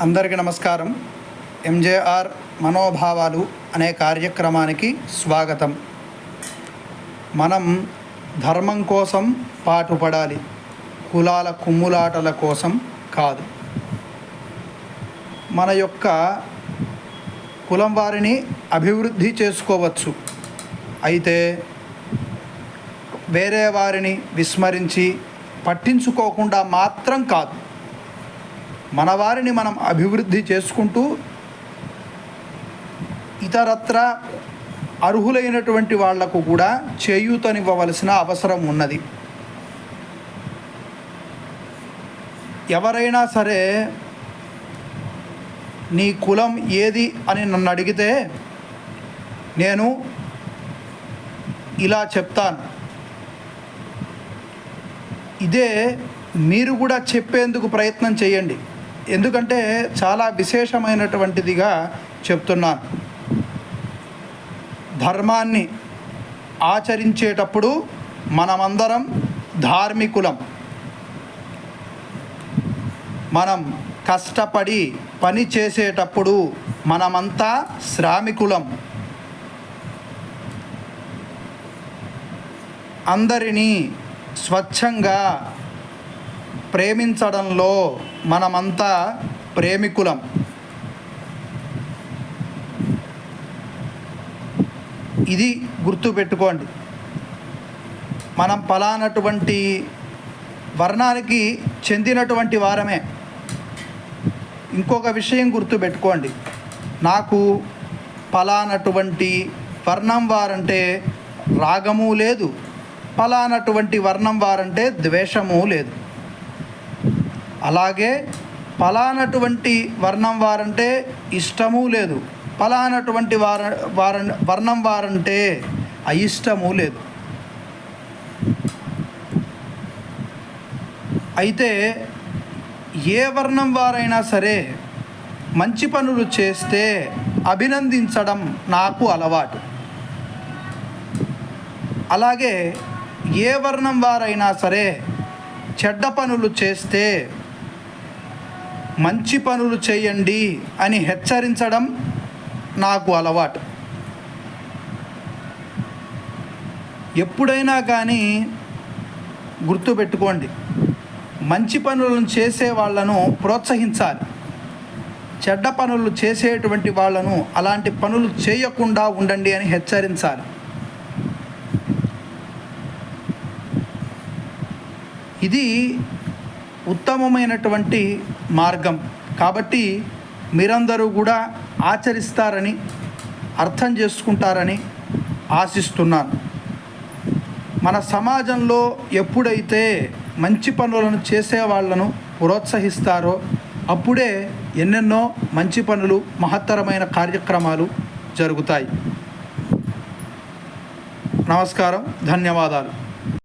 అందరికీ నమస్కారం. ఎంజేఆర్ మనోభావాలు అనే కార్యక్రమానికి స్వాగతం. మనం ధర్మం కోసం పాటుపడాలి కులాల కుమ్ములాటల కోసం కాదు. మన యొక్క కులం వారిని అభివృద్ధి చేసుకోవచ్చు. అయితే వేరే వారిని విస్మరించి పట్టించుకోకుండా మాత్రం కాదు. మన వారిని మనం అభివృద్ధి చేసుకుంటూ ఇతరత్ర అర్హులైనటువంటి వాళ్ళకు కూడా చేయూతనివ్వవలసిన అవసరం ఉన్నది. ఎవరైనా సరే నీ కులం ఏది అని నన్ను అడిగితే నేను ఇలా చెప్తాను. ఇదే మీరు కూడా చెప్పేందుకు ప్రయత్నం చేయండి. ఎందుకంటే చాలా విశేషమైనటువంటిదిగా చెప్తున్నాను. ధర్మాన్ని ఆచరించేటప్పుడు మనమందరం ధార్మికులం. మనం కష్టపడి పని చేసేటప్పుడు మనమంతా శ్రామికులం. అందరినీ స్వచ్ఛంగా ప్రేమించడంలో మనమంతా ప్రేమికులం. ఇది గుర్తుపెట్టుకోండి. మనం పలానటువంటి వర్ణానికి చెందినటువంటి వారమే. ఇంకొక విషయం గుర్తుపెట్టుకోండి. నాకు పలానటువంటి వర్ణం వారంటే రాగము లేదు. పలానటువంటి వర్ణం వారంటే ద్వేషము లేదు. అలాగే పలానటువంటి వర్ణం వారంటే ఇష్టము లేదు. పలానటువంటి వార వార వర్ణం వారంటే అయిష్టము లేదు. అయితే ఏ వర్ణం వారైనా సరే మంచి పనులు చేస్తే అభినందించడం నాకు అలవాటు. అలాగే ఏ వర్ణం వారైనా సరే చెడ్డ పనులు చేస్తే మంచి పనులు చేయండి అని హెచ్చరించడం నాకు అలవాటు. ఎప్పుడైనా కానీ గుర్తుపెట్టుకోండి మంచి పనులను చేసే వాళ్ళను ప్రోత్సహించాలి. చెడ్డ పనులు చేసేటువంటి వాళ్ళను అలాంటి పనులు చేయకుండా ఉండండి అని హెచ్చరించాలి. ఇది ఉత్తమమైనటువంటి మార్గం. కాబట్టి మీరందరూ కూడా ఆచరిస్తారని అర్థం చేసుకుంటారని ఆశిస్తున్నాను. మన సమాజంలో ఎప్పుడైతే మంచి పనులను చేసే వాళ్ళను ప్రోత్సహిస్తారో అప్పుడే ఎన్నెన్నో మంచి పనులు మహత్తరమైన కార్యక్రమాలు జరుగుతాయి. నమస్కారం ధన్యవాదాలు.